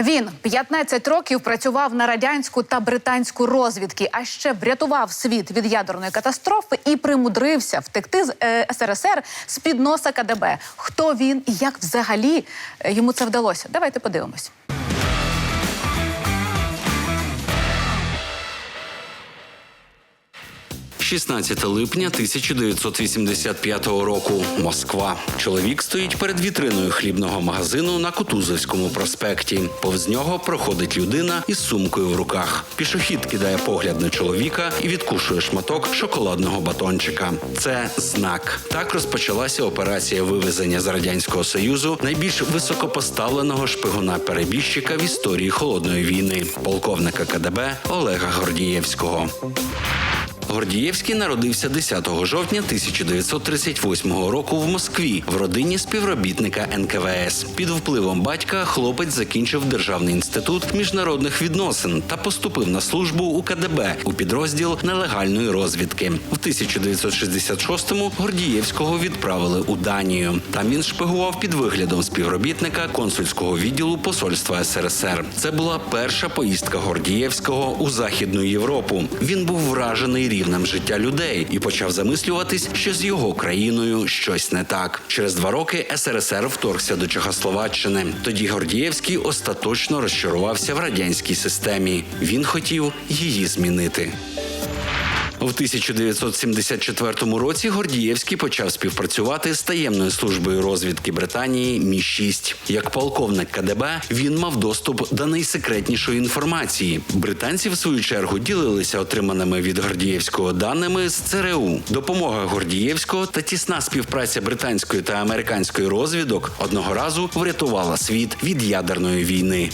Він 15 років працював на радянську та британську розвідки, а ще врятував світ від ядерної катастрофи і примудрився втекти з е, СРСР з під носа КДБ. Хто він і як взагалі е, йому це вдалося? Давайте подивимось. – 16 липня 1985 року. Москва. Чоловік стоїть перед вітриною хлібного магазину на Кутузовському проспекті. Повз нього проходить людина із сумкою в руках. Пішохід кидає погляд на чоловіка і відкушує шматок шоколадного батончика. Це знак. Так розпочалася операція вивезення з радянського союзу найбільш високопоставленого шпигуна-перебіжчика в історії холодної війни, полковника КДБ Олега Гордієвського. Гордієвський народився 10 жовтня 1938 року в Москві в родині співробітника НКВС. Під впливом батька хлопець закінчив Державний інститут міжнародних відносин та поступив на службу у КДБ у підрозділ нелегальної розвідки. В 1966-му Гордієвського відправили у Данію. Там він шпигував під виглядом співробітника консульського відділу посольства СРСР. Це була перша поїздка Гордієвського у Західну Європу. Він був вражений рівнем життя людей і почав замислюватись, що з його країною щось не так. Через два роки СРСР вторгся до Чехословаччини. Тоді Гордієвський остаточно розчарувався в радянській системі. Він хотів її змінити. В 1974 році Гордієвський почав співпрацювати з таємною службою розвідки Британії Мі 6 Як полковник КДБ він мав доступ до найсекретнішої інформації. Британці, в свою чергу, ділилися отриманими від Гордієвського даними з ЦРУ. Допомога Гордієвського та тісна співпраця британської та американської розвідок одного разу врятувала світ від ядерної війни.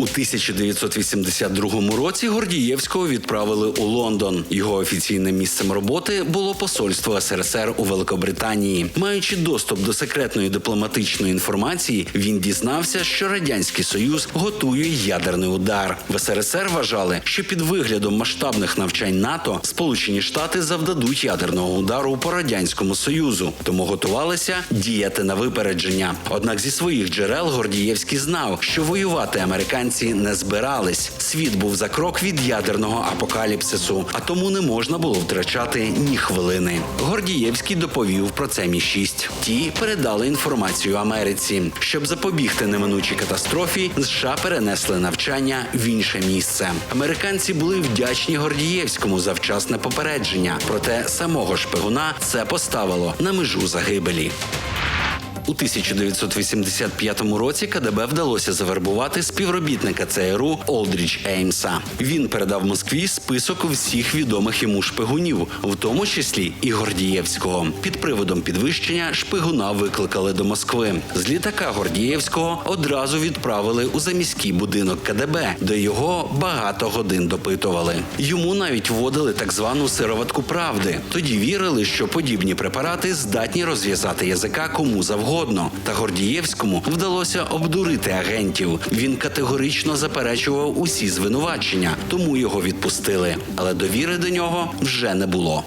У 1982 році Гордієвського відправили у Лондон. Його офіційним місцем роботи було посольство СРСР у Великобританії. Маючи доступ до секретної дипломатичної інформації, він дізнався, що радянський союз готує ядерний удар. В СРСР вважали, що під виглядом масштабних навчань НАТО Сполучені Штати завдадуть ядерного удару по радянському союзу, тому готувалися діяти на випередження. Однак зі своїх джерел Гордієвський знав, що воювати американці не збирались. Світ був за крок від ядерного апокаліпсису, а тому не можна було втрачати ні хвилини. Гордієвський доповів про це мі 6 Ті передали інформацію Америці. Щоб запобігти неминучій катастрофі, США перенесли навчання в інше місце. Американці були вдячні Гордієвському за вчасне попередження. Проте самого шпигуна це поставило на межу загибелі. У 1985 році КДБ вдалося завербувати співробітника ЦРУ Олдріч Еймса. Він передав Москві список всіх відомих йому шпигунів, в тому числі і Гордієвського. Під приводом підвищення шпигуна викликали до Москви. З літака Гордієвського одразу відправили у заміський будинок КДБ, де його багато годин допитували. Йому навіть вводили так звану сироватку правди. Тоді вірили, що подібні препарати здатні розв'язати язика кому завгодно. Та Гордієвському вдалося обдурити агентів. Він категорично заперечував усі звинувачення, тому його відпустили. Але довіри до нього вже не було.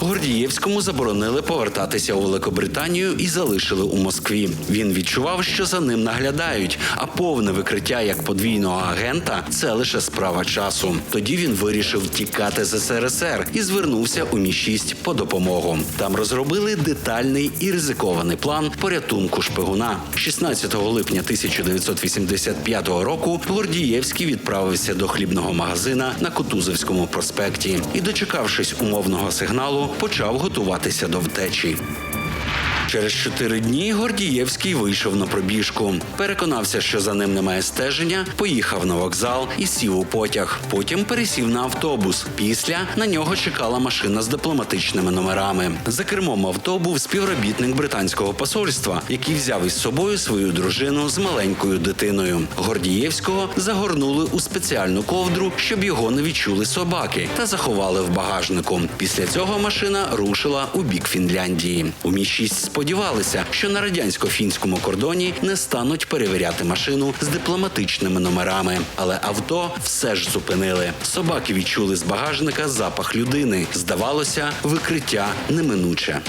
Гордієвському заборонили повертатися у Великобританію і залишили у Москві. Він відчував, що за ним наглядають, а повне викриття як подвійного агента це лише справа часу. Тоді він вирішив тікати з СРСР і звернувся у Мі 6 по допомогу. Там розробили детальний і ризикований план порятунку шпигуна. 16 липня 1985 року Гордієвський відправився до хлібного магазина на Кутузовському проспекті і, дочекавшись умовного сигналу, почав готуватися до втечі. Через чотири дні Гордієвський вийшов на пробіжку. Переконався, що за ним немає стеження, поїхав на вокзал і сів у потяг. Потім пересів на автобус. Після на нього чекала машина з дипломатичними номерами. За кермом авто співробітник британського посольства, який взяв із собою свою дружину з маленькою дитиною. Гордієвського загорнули у спеціальну ковдру, щоб його не відчули собаки, та заховали в багажнику. Після цього машина рушила у бік Фінляндії. У мі 6 сподівалися, що на радянсько-фінському кордоні не стануть перевіряти машину з дипломатичними номерами. Але авто все ж зупинили. Собаки відчули з багажника запах людини. Здавалося, викриття неминуче.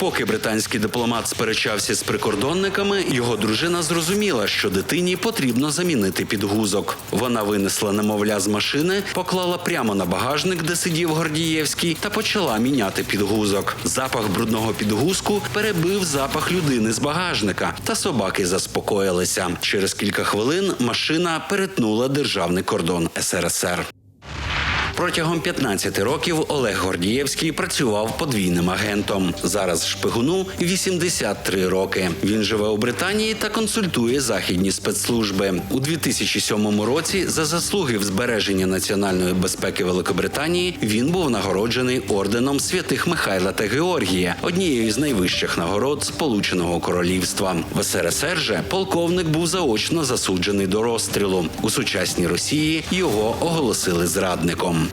Поки британський дипломат сперечався з прикордонниками, його дружина зрозуміла, що дитині потрібно замінити підгузок. Вона винесла немовля з машини, поклала прямо на багажник, де сидів Гордієвський, та почала міняти підгузок. Запах брудного підгузку перебив запах людини з багажника, та собаки заспокоїлися. Через кілька хвилин машина перетнула державний кордон СРСР. Протягом 15 років Олег Гордієвський працював подвійним агентом. Зараз шпигуну 83 роки. Він живе у Британії та консультує західні спецслужби. У 2007 році за заслуги в збереженні національної безпеки Великобританії він був нагороджений орденом святих Михайла та Георгія, однією з найвищих нагород Сполученого Королівства. В СРСР же полковник був заочно засуджений до розстрілу. У сучасній Росії його оголосили зрадником.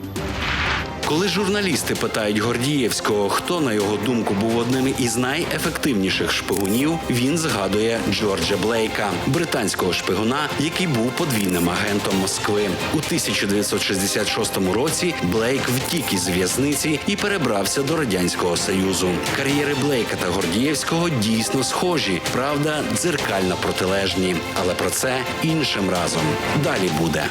Коли журналісти питають Гордієвського, хто на його думку був одним із найефективніших шпигунів, він згадує Джорджа Блейка, британського шпигуна, який був подвійним агентом Москви. У 1966 році Блейк втік із в'язниці і перебрався до радянського союзу. Кар'єри Блейка та Гордієвського дійсно схожі, правда, дзеркально протилежні. Але про це іншим разом. Далі буде.